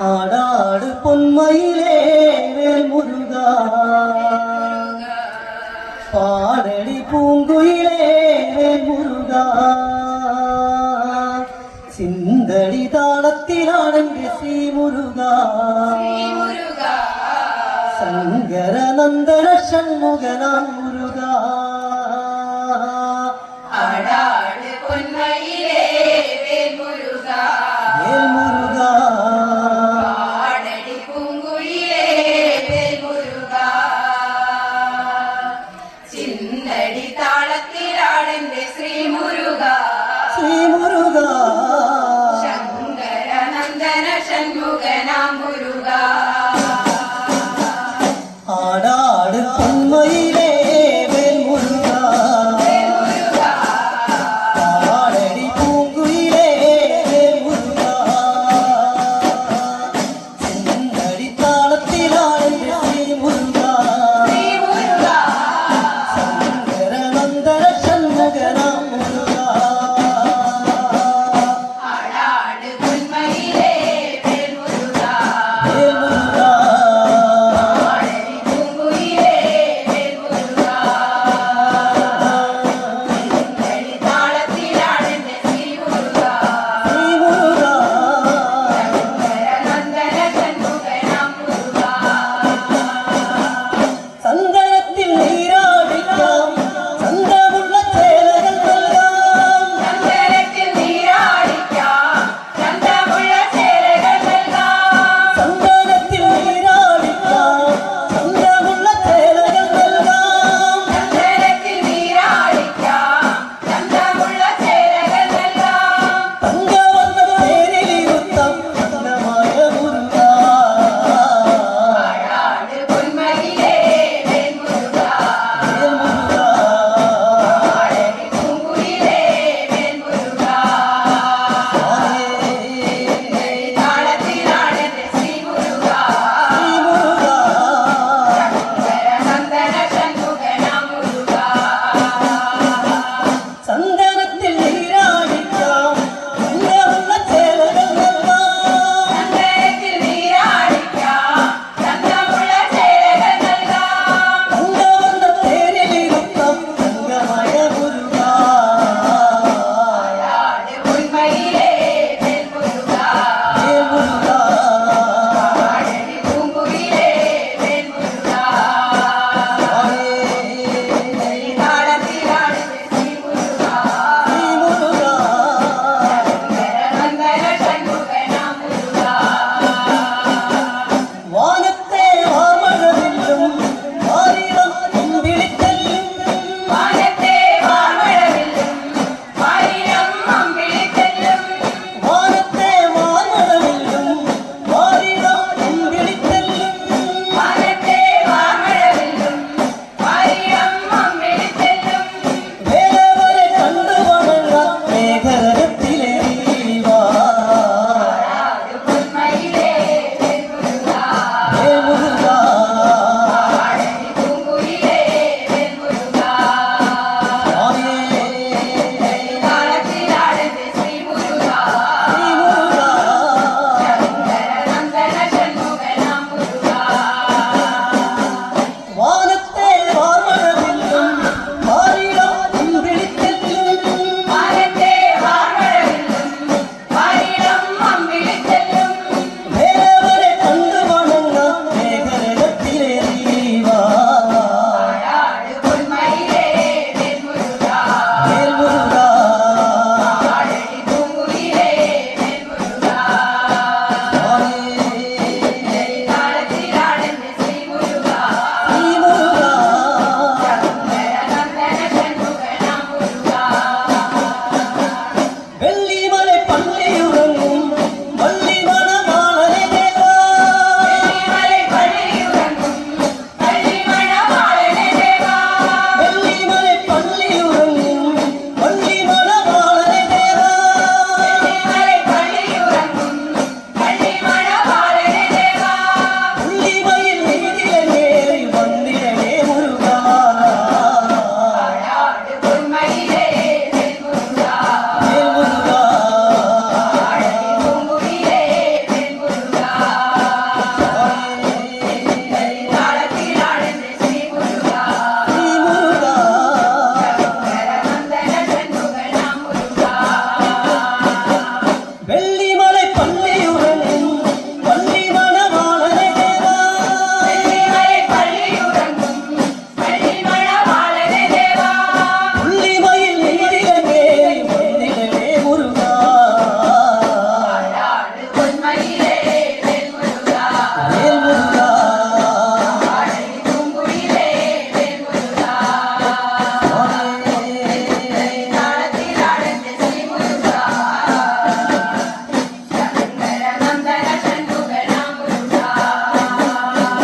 ஆடாடு பொன்மயிலே வேல் முருகா. பாடடி பூங்குயிலே வேல் முருகா. சிந்தடி தாளத்தில் ஆனந்த ஸ்ரீ முருகா. சங்கர நந்தன சண்முகனாம் முருகா ஆடாடு பொன்மையிலே வேல் முருகா வேல் முருகா ஆடடி பூங்குயிலே வேல் முருகா